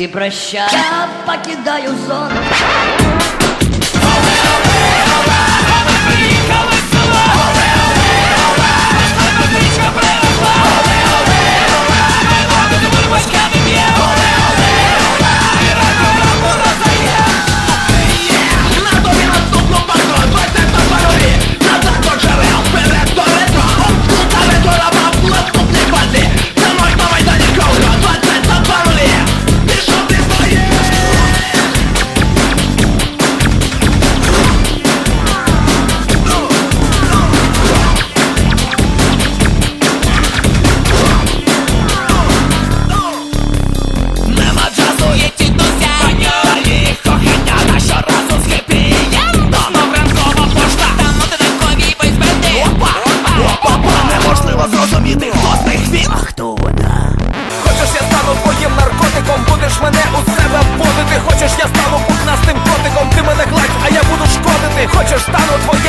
всі я покидаю зону. 大罗超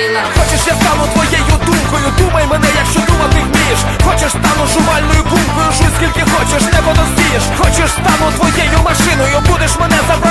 сила Хочеш, я стану твоєю думкою, думай мене, якщо думати вмієш. Хочеш, стану жувальною гумкою, жуй скільки хочеш, не подосієш Хочеш, стану твоєю машиною, будеш мене забрати?